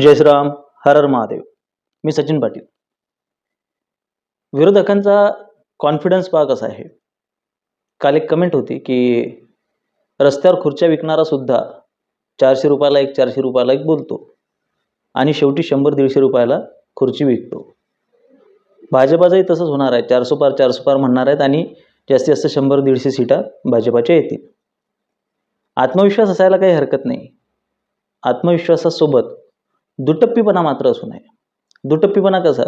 जय श्रीराम हर हर महादेव. मी सचिन पाटील. विरोधकांचा कॉन्फिडन्स पहा कसा आहे? काल एक कमेंट होती की रस्त्यावर खुर्च्या विकणारा सुद्धा चारशे रुपयाला एक चारशे रुपयाला एक बोलतो आणि शेवटी शंभर दीडशे रुपयाला खुर्ची विकतो. भाजपाचंही तसंच होणार आहे. चारशे पार चारशे पार म्हणणार आहेत आणि जास्तीत जास्त शंभर दीडशे सीटा भाजपाच्या येतील. आत्मविश्वास असायला काही हरकत नाही. आत्मविश्वासासोबत दुटप्पीपणा मात्र असू नये. दुटप्पीपणा कसा?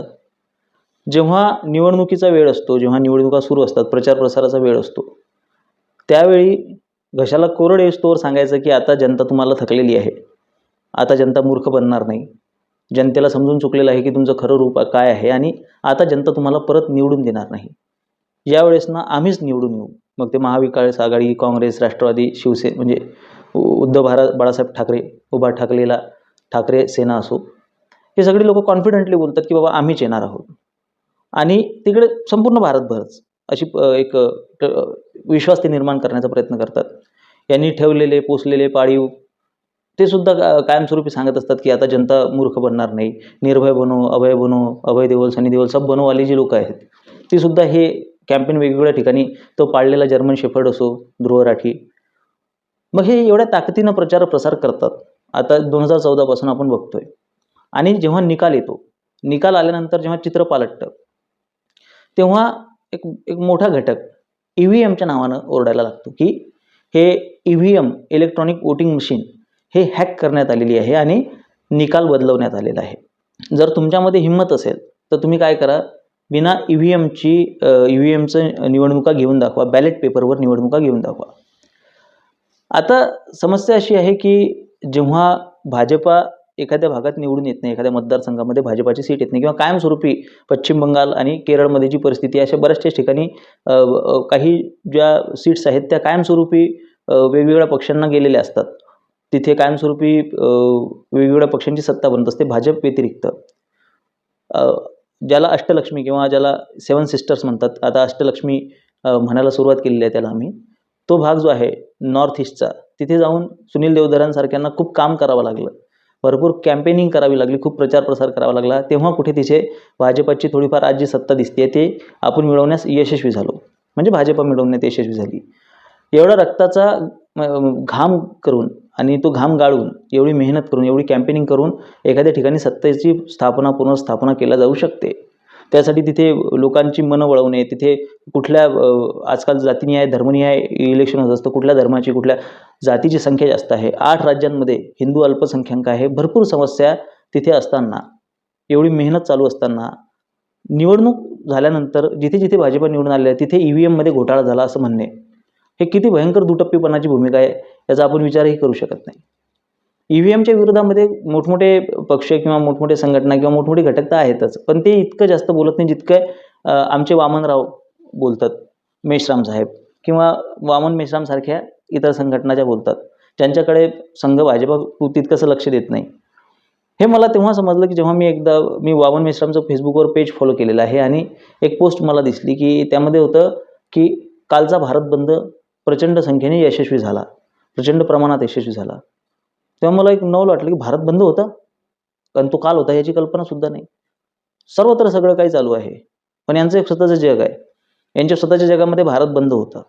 जेव्हा निवडणुकीचा वेळ असतो जेव्हा निवडणुका सुरू असतात प्रचार प्रसाराचा वेळ असतो त्यावेळी घशाला कोरड येऊस्तोवर सांगायचं की आता जनता तुम्हाला थकलेली आहे. आता जनता मूर्ख बनणार नाही. जनतेला समजून चुकलेलं आहे की तुमचं खरं रूप काय आहे आणि आता जनता तुम्हाला परत निवडून देणार नाही. यावेळेस ना आम्हीच निवडून येऊ. मग ते महाविकास आघाडी काँग्रेस राष्ट्रवादी शिवसेना म्हणजे उ- उद्धव भारा बाळासाहेब ठाकरे उभा ठाकलेला ठाकरे सेना असो हे सगळे लोक कॉन्फिडंटली बोलतात की बाबा आम्हीच येणार आहोत. आणि तिकडे संपूर्ण भारतभरच अशी एक विश्वास ते निर्माण करण्याचा प्रयत्न करतात. यांनी ठेवलेले पोचलेले पाळीव ते सुद्धा का- कायमस्वरूपी सांगत असतात की आता जनता मूर्ख बनणार नाही. निर्भय बनो अभय बनो अभय देवल सनी देवल सब बनोवाली जी लोक आहेत ती सुद्धा हे कॅम्पेन वेगवेगळ्या ठिकाणी तो पाळलेला जर्मन शेफर्ड असो ध्रुव राठी मग हे एवढ्या ताकदीनं प्रचार प्रसार करतात. आता दोन हजार चौदापासून आपण बघतोय. आणि जेव्हा निकाल येतो निकाल आल्यानंतर जेव्हा चित्र पालटतं तेव्हा एक एक मोठा घटक ई व्ही एमच्या नावानं ओरडायला लागतो की हे E V M electronic voting machine हे हॅक करण्यात आलेली आहे आणि निकाल बदलवण्यात आलेला आहे. जर तुमच्यामध्ये हिंमत असेल तर तुम्ही काय करा बिना ई व्ही एमची ई व्ही एमचं निवडणुका घेऊन दाखवा बॅलेट पेपरवर निवडणुका घेऊन दाखवा. आता समस्या अशी आहे की जेव्हा भाजपा एखाद्या भागात निवडून येत नाही एखाद्या मतदारसंघामध्ये भाजपाची सीट येत नाही किंवा कायमस्वरूपी पश्चिम बंगाल आणि केरळमध्ये जी परिस्थिती आहे अशा बऱ्याचशा ठिकाणी काही ज्या सीट्स आहेत त्या कायमस्वरूपी वेगवेगळ्या पक्षांना गेलेल्या असतात. तिथे कायमस्वरूपी वेगवेगळ्या पक्षांची सत्ता बनत असते भाजप व्यतिरिक्त ज्याला अष्टलक्ष्मी किंवा ज्याला सेवन सिस्टर्स म्हणतात आता अष्टलक्ष्मी म्हणायला सुरुवात केलेली आहे त्याला आम्ही तो भाग जो आहे नॉर्थ ईस्टचा तिथे जाऊन सुनील देवधरांसारख्यांना खूप काम करावं लागलं. भरपूर कॅम्पेनिंग करावी लागली खूप प्रचार प्रसार करावा लागला. तेव्हा कुठे तिथे भाजपाची थोडीफार आज जी सत्ता दिसते. ते आपण मिळवण्यास यशस्वी झालो. म्हणजे भाजपा मिळवण्यात यशस्वी झाली. एवढा रक्ताचा घाम करून आणि तो घाम गाळून एवढी मेहनत करून एवढी कॅम्पेनिंग करून एखाद्या ठिकाणी सत्तेची स्थापना पुनर्स्थापना केल्या जाऊ शकते. त्यासाठी तिथे लोकांची मनं वळवणे तिथे कुठल्या आजकाल जातीनिहाय धर्मनिहाय इलेक्शन होत असतं कुठल्या धर्माची कुठल्या जातीची संख्या जास्त आहे. आठ राज्यांमध्ये हिंदू अल्पसंख्याक आहे. भरपूर समस्या तिथे असताना एवढी मेहनत चालू असताना निवडणूक झाल्यानंतर जिथे जिथे भाजपा निवडून आले तिथे ई व्ही एममध्ये घोटाळा झाला असं म्हणणे हे किती भयंकर दुटप्पीपणाची भूमिका आहे याचा आपण विचारही करू शकत नाही. ई व्ही एमच्या विरोधामध्ये मोठमोठे पक्ष किंवा मोठमोठे संघटना किंवा मोठमोठे घटक तर आहेतच. पण ते इतकं जास्त बोलत नाही जितकं आमचे वामनराव बोलतात मेश्राम साहेब किंवा वामन मेश्रामसारख्या इतर संघटना ज्या बोलतात. ज्यांच्याकडे संघ भाजपा तितकंसं लक्ष देत नाही. हे मला तेव्हा समजलं की जेव्हा मी एकदा मी वामन मेश्रामचं फेसबुकवर पेज फॉलो केलेलं आहे आणि एक पोस्ट मला दिसली की त्यामध्ये होतं की कालचा भारत बंद प्रचंड संख्येने यशस्वी झाला. प्रचंड प्रमाणात यशस्वी झाला. तेव्हा मला एक नवल वाटलं की भारत बंद होता. कारण तो काल होता याची कल्पना सुद्धा नाही. सर्वत्र सगळं काही चालू आहे. पण यांचं एक स्वतःचं जग आहे. यांच्या स्वतःच्या जगामध्ये भारत बंद होता.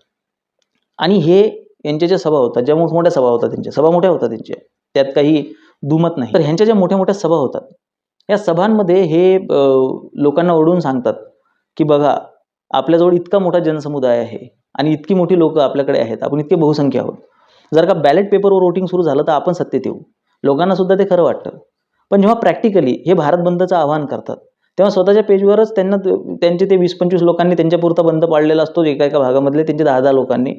आणि हे यांच्या ज्या सभा होतात ज्या मोठमोठ्या सभा होतात त्यांच्या सभा मोठ्या होतात त्यांच्या. त्यात काही दुमत नाही. तर ह्यांच्या ज्या मोठ्या मोठ्या सभा होतात या सभांमध्ये हे लोकांना ओढून सांगतात की बघा आपल्याजवळ इतका मोठा जनसमुदाय आहे आणि इतकी मोठी लोक आपल्याकडे आहेत. आपण इतके बहुसंख्य आहोत. जर का बॅलेट पेपरवर वोटिंग सुरू झालं तर आपण सत्तेत येऊ. लोकांना सुद्धा ते खरं वाटतं. पण जेव्हा प्रॅक्टिकली हे भारत बंदचं आवाहन करतात तेव्हा स्वतःच्या पेजवरच त्यांना त्यांचे ते वीस पंचवीस लोकांनी त्यांच्यापुरता बंद पाडलेला असतो एका एका भागामधले त्यांचे दहा दहा लोकांनी.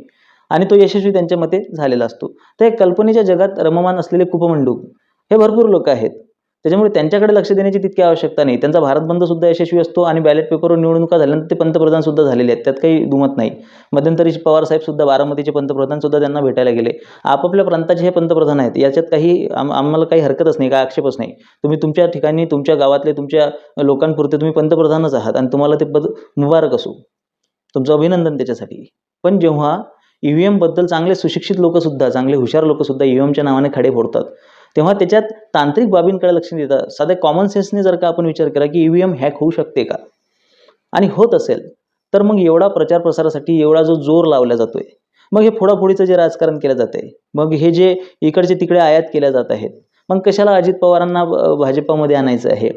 आणि तो यशस्वी त्यांच्या मते झालेला असतो. तर कल्पनेच्या जगात रममान असलेले कुपमंडूक हे भरपूर लोक आहेत. त्याच्यामुळे त्यांच्याकडे लक्ष देण्याची तितकी आवश्यकता नाही. त्यांचा भारत बंद सुद्धा यशस्वी असतो आणि बॅलेट पेपरवर निवडणुका झाल्यानंतर ते पंतप्रधान सुद्धा झालेले आहेत. त्यात काही दुमत नाही. मध्यंतरी पवार साहेब सुद्धा बारामतीचे पंतप्रधान सुद्धा त्यांना भेटायला गेले. आपापल्या प्रांताचे हे पंतप्रधान आहेत. याच्यात काही आम आम्हाला काही हरकतच नाही काय आक्षेपच नाही. तुम्ही तुमच्या ठिकाणी तुमच्या गावातले तुमच्या लोकांपुरते तुम्ही पंतप्रधानच आहात आणि तुम्हाला ते पद मुबारक असो. तुमचं अभिनंदन त्याच्यासाठी. पण जेव्हा ई व्ही एमबद्दल चांगले सुशिक्षित लोकसुद्धा चांगले हुशार लोकसुद्धा ई व्ही एमच्या नावाने खडे फोडतात तेव्हा त्याच्यात तांत्रिक बाबींकडे लक्ष देतात साध्या कॉमन सेन्सने जर का आपण विचार केला की ईव्हीएम हॅक होऊ शकते का? आणि होत असेल तर मग एवढा प्रचार प्रसारासाठी एवढा जो जोर लावला जातोय मग हे फोडाफोडीचं जे राजकारण केलं जात आहे मग हे जे इकडचे तिकडे आयात केल्या जात आहेत मग कशाला अजित पवारांना भाजपामध्ये आणायचं आहे?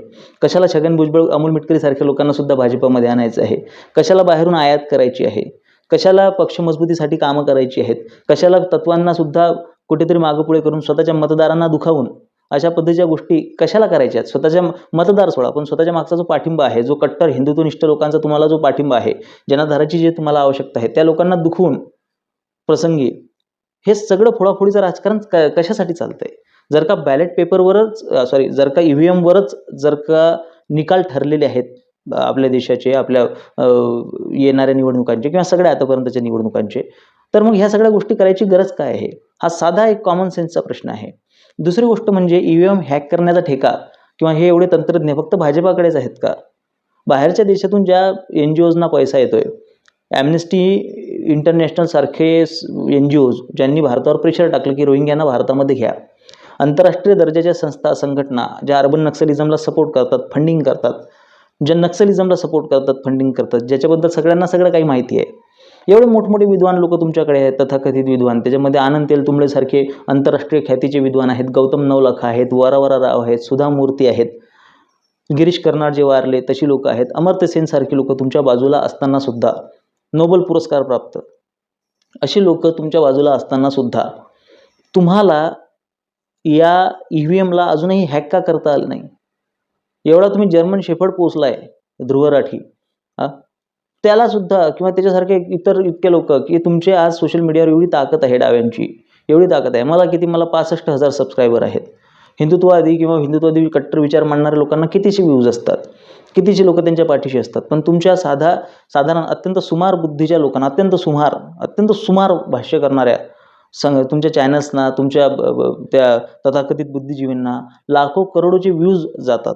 कशाला छगन भुजबळ अमोल मिटकरी सारख्या लोकांना सुद्धा भाजपामध्ये आणायचं आहे? कशाला बाहेरून आयात करायची आहे? कशाला पक्ष मजबूतीसाठी कामं करायची आहेत? कशाला तत्वांना सुद्धा कुठेतरी मागपुढे करून स्वतःच्या मतदारांना दुखावून अशा पद्धतीच्या गोष्टी कशाला करायच्या आहेत? स्वतःच्या मतदार सोडा पण स्वतःच्या मागचा जो पाठिंबा आहे जो कट्टर हिंदुत्वनिष्ठ लोकांचा तुम्हाला जो पाठिंबा आहे जनाधाराची जे तुम्हाला आवश्यकता आहे त्या लोकांना दुखवून प्रसंगी हे सगळं फोडाफोडीचं राजकारण क कशासाठी चालतंय? जर का बॅलेट पेपरवरच सॉरी जर का ईव्हीएमवरच जर का निकाल ठरलेले आहेत आपल्या देशाचे आपल्या येणाऱ्या निवडणुकांचे किंवा सगळ्या आतापर्यंतच्या निवडणुकांचे तर मग ह्या सगळ्या गोष्टी करायची गरज काय आहे? हा साधा एक कॉमन सेन्सचा प्रश्न आहे. दुसरी गोष्ट म्हणजे ईव्हीएम हॅक करण्याचा ठेका किंवा हे एवढे तंत्रज्ञ फक्त भाजपाकडेच आहेत का? बाहेरच्या देशातून ज्या एन जी ओजना पैसा येतोय ॲम्नेस्टी इंटरनॅशनल सारखे एन जी ओज ज्यांनी भारतावर प्रेशर टाकलं की रोहिंग्यांना भारतामध्ये घ्या. आंतरराष्ट्रीय दर्जाच्या संस्था संघटना ज्या अर्बन नक्सलिझमला सपोर्ट करतात फंडिंग करतात ज्या नक्सलिझमला सपोर्ट करतात फंडिंग करतात ज्याच्याबद्दल सगळ्यांना सगळं काही माहिती आहे. एवढे मोठमोठे विद्वान लोक तुमच्याकडे आहेत तथाकथित विद्वान. त्याच्यामध्ये आनंद तेलतुंबडेसारखे आंतरराष्ट्रीय ख्यातीचे विद्वान आहेत. गौतम नवलखा आहेत वरावरा राव आहेत सुधा मूर्ती आहेत गिरीश कर्नाड जे वारले तशी लोक आहेत. अमर्त्य सारखी लोक तुमच्या बाजूला असताना सुद्धा नोबल पुरस्कार प्राप्त. अशी लोक तुमच्या बाजूला असताना सुद्धा तुम्हाला या ई व्ही एमला अजूनही हॅक का करता आलं नाही? एवढा तुम्ही जर्मन शेफर्ड पोचलाय आहे ध्रुवराठी हा? त्याला सुद्धा किंवा त्याच्यासारखे इतर इतके लोक की तुमचे आज सोशल मीडियावर एवढी ताकद आहे डाव्यांची एवढी ताकद आहे. मला किती मला पासष्ट हजार सबस्क्रायबर आहेत. हिंदुत्ववादी किंवा हिंदुत्ववादी कट्टर विचार मांडणाऱ्या लोकांना कितीचे व्ह्यूज असतात? कितीचे लोक त्यांच्या पाठीशी असतात? पण तुमच्या साधा साधारण अत्यंत सुमार बुद्धीच्या लोकांना अत्यंत सुमार अत्यंत सुमार भाष्य करणाऱ्या संग तुमच्या चॅनल्सना तुमच्या त्या तथाकथित बुद्धिजीवींना लाखो करोडोचे व्ह्यूज जातात.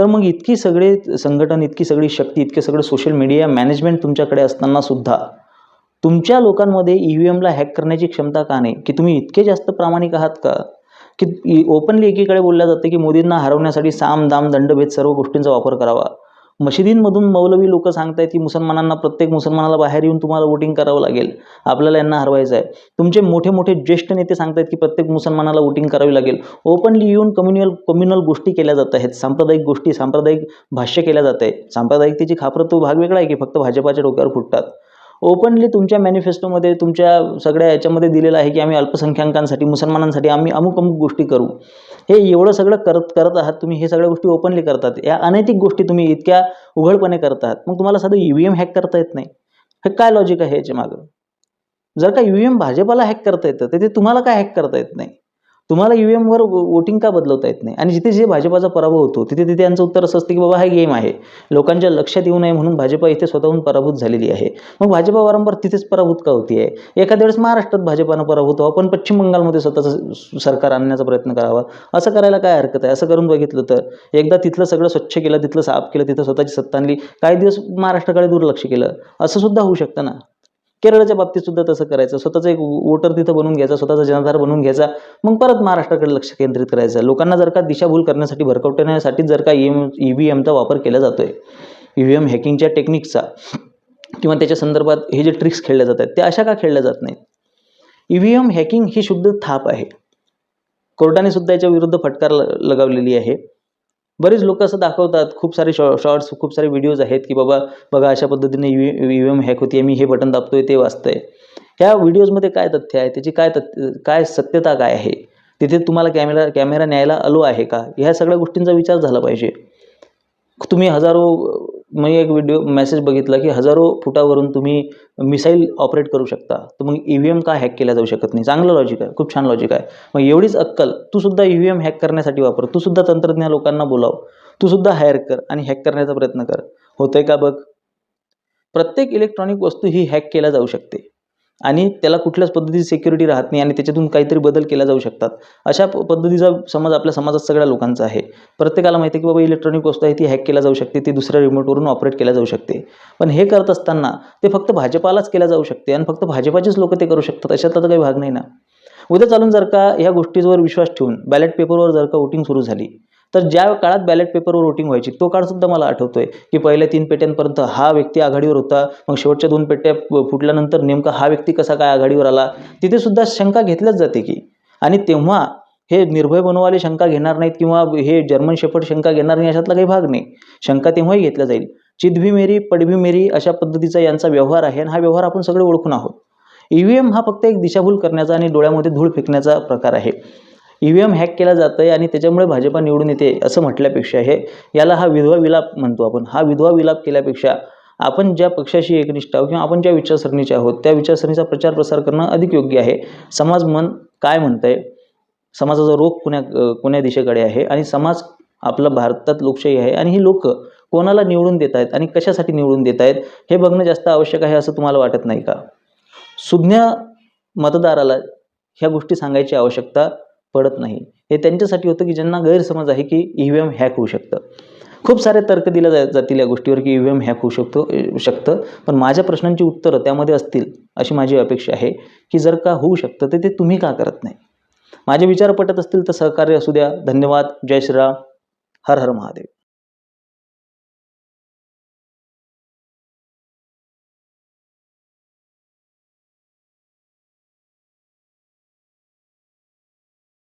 तर मग इतकी सगळे संघटन इतकी सगळी शक्ती इतके सगळे सोशल मीडिया मॅनेजमेंट तुमच्याकडे असताना सुद्धा तुमच्या लोकांमध्ये ई व्ही एमला हॅक करण्याची क्षमता का नाही? की तुम्ही इतके जास्त प्रामाणिक आहात का? की ओपनली एकीकडे बोललं जातं की मोदींना हरवण्यासाठी साम दाम दंडभेद सर्व गोष्टींचा वापर करावा. मशिदींमधून मौलवी लोक सांगतायत की मुसलमानांना प्रत्येक मुसलमानाला बाहेर येऊन तुम्हाला वोटिंग करावं लागेल. आपल्याला यांना हरवायचं आहे. तुमचे मोठे मोठे ज्येष्ठ नेते सांगतायत की प्रत्येक मुसलमानाला वोटिंग करावी लागेल. ओपनली येऊन कम्युनल कम्युनल गोष्टी केल्या जात आहेत. सांप्रदायिक गोष्टी सांप्रदायिक भाष्य केल्या जात आहे सांप्रदायिकतेची खापरं तो भाग वेगळा आहे की फक्त भाजपाच्या डोक्यावर फुटतात. ओपनली तुमच्या मॅनिफेस्टोमध्ये तुमच्या सगळ्या याच्यामध्ये दिलेलं आहे की आम्ही अल्पसंख्याकांसाठी मुसलमानांसाठी आम्ही अमुक अमुक गोष्टी करू. हे एवढं सगळं करत करत आहात तुम्ही हे सगळ्या गोष्टी ओपनली करतात. या अनैतिक गोष्टी तुम्ही इतक्या उघडपणे करत आहात मग तुम्हाला साधं ई व्ही एम हॅक करता येत नाही. हे काय लॉजिक आहे याच्या मागं? जर का ई व्ही एम भाजपाला हॅक करता येतं तर ते तुम्हाला काय हॅक करता येत नाही? तुम्हाला ई व्ही एमवर वोटिंग का बदलवता येत नाही? आणि जिथे जे भाजपाचा पराभव होतो तिथे तिथे यांचं उत्तर असं असतं की बाबा हा गेम आहे. लोकांच्या लक्षात येऊ नये म्हणून भाजपा इथे स्वतःहून पराभूत झालेली आहे. मग भाजपा वारंवार तिथेच पराभूत का होती आहे? एखाद्या वेळेस महाराष्ट्रात भाजपानं पराभूत व्हावं पण पश्चिम बंगालमध्ये स्वतःचं सरकार आणण्याचा प्रयत्न करावा. असं करायला काय हरकत आहे? असं करून बघितलं तर एकदा तिथलं सगळं स्वच्छ केलं तिथलं साफ केलं तिथं स्वतःची सत्ता आणली काही दिवस महाराष्ट्राकडे दुर्लक्ष केलं. असं सुद्धा होऊ शकतं ना? केरळच्या बाबतीत सुद्धा तसं करायचं. स्वतःचा एक वोटर तिथं बनवून घ्यायचा स्वतःचा जनाधार बनवून घ्यायचा. मग परत महाराष्ट्राकडे लक्ष केंद्रित करायचं. लोकांना जर का दिशाभूल करण्यासाठी भरकवण्यासाठी जर का ई एम ई व्ही एमचा वापर केला जातोय ई व्ही एम हॅकिंगच्या टेक्निकचा किंवा त्याच्या संदर्भात हे जे ट्रिक्स खेळल्या जात आहेत त्या अशा का खेळल्या जात नाहीत? ई व्ही एम हॅकिंग ही शुद्ध थाप आहे. कोर्टाने सुद्धा याच्या विरुद्ध फटकार ल- लगावलेली आहे. बरेच लोक असं दाखवतात खूप सारे शॉ शॉर्ट्स खूप सारे व्हिडिओज आहेत की बाबा बघा अशा पद्धतीने यू यू एम हॅक होती मी हे बटन दाबतोय ते वाचतंय. ह्या व्हिडिओजमध्ये काय तथ्य आहे? त्याची काय तथ्य काय सत्यता काय आहे? तिथे तुम्हाला कॅमेरा कॅमेरा न्यायला अलो आहे का? ह्या सगळ्या गोष्टींचा विचार झाला पाहिजे. तुम्ही हजारो मी एक व्हिडिओ मेसेज बघितला की हजारो फुटावरून तुम्ही मिसाईल ऑपरेट करू शकता. तर मग ई व्ही एम का हॅक केला जाऊ शकत नाही? चांगलं लॉजिक आहे खूप छान लॉजिक आहे. मग एवढीच अक्कल तू सुद्धा ई व्ही एम हॅक करण्यासाठी वापर. तू सुद्धा लोकांना बोलाव. तू सुद्धा हायर कर आणि हॅक करण्याचा प्रयत्न कर. होतंय का बघ? प्रत्येक इलेक्ट्रॉनिक वस्तू ही हॅक केल्या जाऊ शकते. आणि त्याला कुठल्याच पद्धतीची सिक्युरिटी राहत नाही आणि त्याच्यातून काहीतरी बदल केला जाऊ शकतात. अशा पद्धतीचा समज आपल्या समाजात सगळ्या लोकांचा आहे. प्रत्येकाला माहिती आहे की बाबा इलेक्ट्रॉनिक वस्तू आहे ती हॅक केल्या जाऊ शकते ती दुसऱ्या रिमोटवरून ऑपरेट केल्या जाऊ शकते. पण हे करत असताना ते फक्त भाजपालाच केल्या जाऊ शकते आणि फक्त भाजपाचेच लोक ते करू शकतात. अशातला तर काही भाग नाही ना. उद्या चालून जर का ह्या गोष्टीवर विश्वास ठेवून बॅलेट पेपरवर जर का वोटिंग सुरू झाली तर ज्या काळात बॅलेट पेपरवर वोटिंग व्हायची तो काळ सुद्धा मला आठवतोय की पहिल्या तीन पेट्यांपर्यंत हा व्यक्ती आघाडीवर होता मग शेवटच्या दोन पेट्या फुटल्यानंतर नेमका हा व्यक्ती कसा काय आघाडीवर आला तिथे सुद्धा शंका घेतल्याच जाते की. आणि तेव्हा हे निर्भय बनवाले शंका घेणार नाहीत किंवा हे जर्मन शेफर्ड शंका घेणार नाही अशातला काही भाग नाही. शंका तेव्हाही घेतल्या जाईल. चिदभी मेरी पडभी मेरी अशा पद्धतीचा यांचा व्यवहार आहे आणि हा व्यवहार आपण सगळे ओळखून आहोत. ईव्हीएम हा फक्त एक दिशाभूल करण्याचा आणि डोळ्यामध्ये धूळ फेकण्याचा प्रकार आहे. ईव्हीएम हॅक केला जात आहे आणि त्याच्यामुळे भाजपा निवडून येते असं म्हटल्यापेक्षा हे याला हा विधवा विलाप म्हणतो आपण. हा विधवा विलाप केल्यापेक्षा आपण ज्या पक्षाशी एकनिष्ठ आहोत किंवा आपण ज्या विचारसरणीचे आहोत त्या विचारसरणीचा प्रचार प्रसार करणं अधिक योग्य आहे. समाज मन काय म्हणतंय? समाजाचा रोग कोण्या कुण्या कोण्या दिशेकडे आहे आणि समाज आपला भारतात लोकशाही आहे आणि ही लोक कोणाला निवडून देत आहेत आणि कशासाठी निवडून देत आहेत हे बघणं जास्त आवश्यक आहे असं तुम्हाला वाटत नाही का? सुज्ञ मतदाराला ह्या गोष्टी सांगायची आवश्यकता पडत नाही. हे त्यांच्यासाठी होतं की ज्यांना गैरसमज आहे की ई व्ही एम हॅक होऊ शकतं. खूप सारे तर्क दिले जा जातील या गोष्टीवर की ई व्ही एम हॅक होऊ शकतो शकतं. पण माझ्या प्रश्नांची उत्तरं त्यामध्ये असतील अशी माझी अपेक्षा आहे की जर का होऊ शकतं तर ते तुम्ही का करत नाही? माझे विचार पटत असतील तर सहकार्य असू द्या. धन्यवाद. जय श्रीराम. हर हर महादेव.